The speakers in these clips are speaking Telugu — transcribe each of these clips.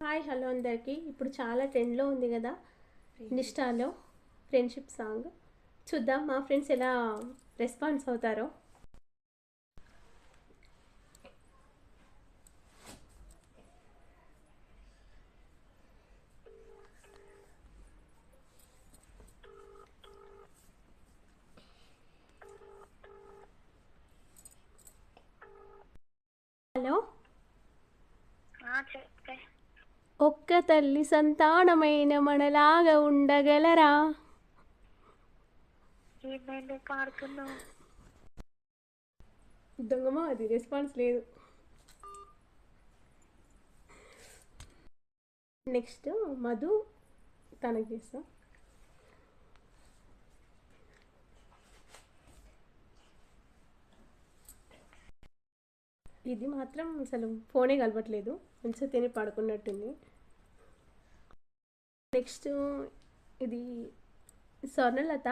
హాయ్ హలో అందరికీ. ఇప్పుడు చాలా ట్రెండ్లో ఉంది కదా నిష్టాలో ఫ్రెండ్షిప్ సాంగ్. చూద్దాం మా ఫ్రెండ్స్ ఎలా రెస్పాన్స్ అవుతారో. హలో. చెప్పే. ఒక్క తల్లి సంతానమైన మనలాగా ఉండగలరా? దొంగమా అది రెస్పాన్స్ లేదు. నెక్స్ట్ మధు తనకి చేస్తాం ఇది మాత్రం అసలు ఫోనే కలపట్లేదు. మంచిగా తిని పడుకున్నట్టుంది. నెక్స్ట్ ఇది స్వర్ణలత.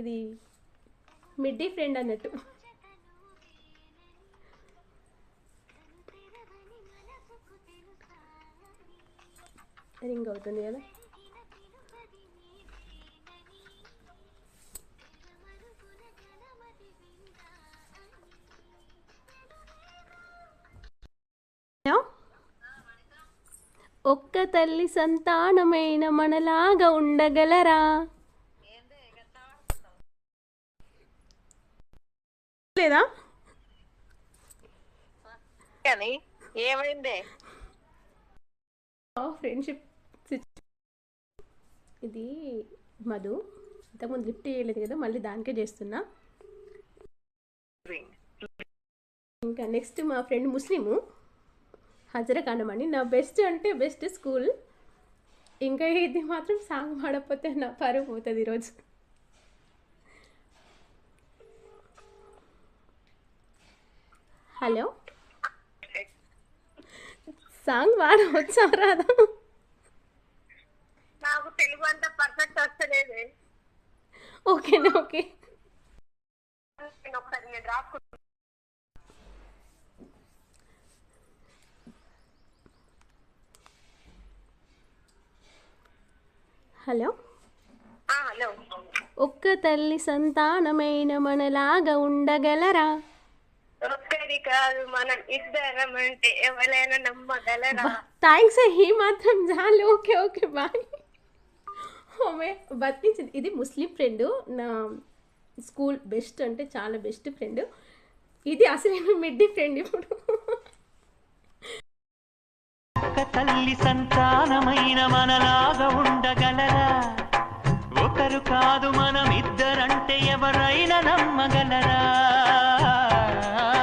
ఇది మిడ్డీ ఫ్రెండ్ అన్నట్టు. రింగ్ అవుతుంది కదా? ఒక్క తల్లి సంతానమైన మనలాగా ఉండగలరా? లేదా? కానీ ఏమైంది? ఫ్రెండ్షిప్ ఇది మధు ఇంతకుముందు లిఫ్ట్ చేయలేదు కదా మళ్ళీ దానికే చేస్తున్నా. ఇంకా నెక్స్ట్ మా ఫ్రెండ్ ముస్లిము. అని నా బెస్ట్ అంటే బెస్ట్ స్కూల్ ఇంకా ఇది మాత్రం సాంగ్ పాడకపోతే నా పరువు పోతుంది ఈరోజు. హలో? సాంగ్ పాడవచ్చా రాదా నాకు తెలుగు అంత పర్ఫెక్ట్ వస్తలేదు. ఓకేనా ఓకే. హలో? హలో. ఒక్క తల్లి సంతానమైన మనలాగా ఉండగలరా? ఒక్కరి కాదు మనం ఇద్దరం అంటే ఎవరైనా నమ్మగలరా? థ్యాంక్స్ ఈ మాత్రం చాలు. Okay okay boy. ఓమే బతికించింది. ఇది ముస్లిం ఫ్రెండ్ నా స్కూల్ బెస్ట్ అంటే చాలా బెస్ట్ ఫ్రెండ్. ఇది అసలు మిడ్డీ ఫ్రెండ్ ఇప్పుడు. ఒక తల్లి సంతానమైన మనలాగా ఉండగలరా ఒకరు కాదు మనం ఇద్దరంటే ఎవరైనా నమ్మగలరా?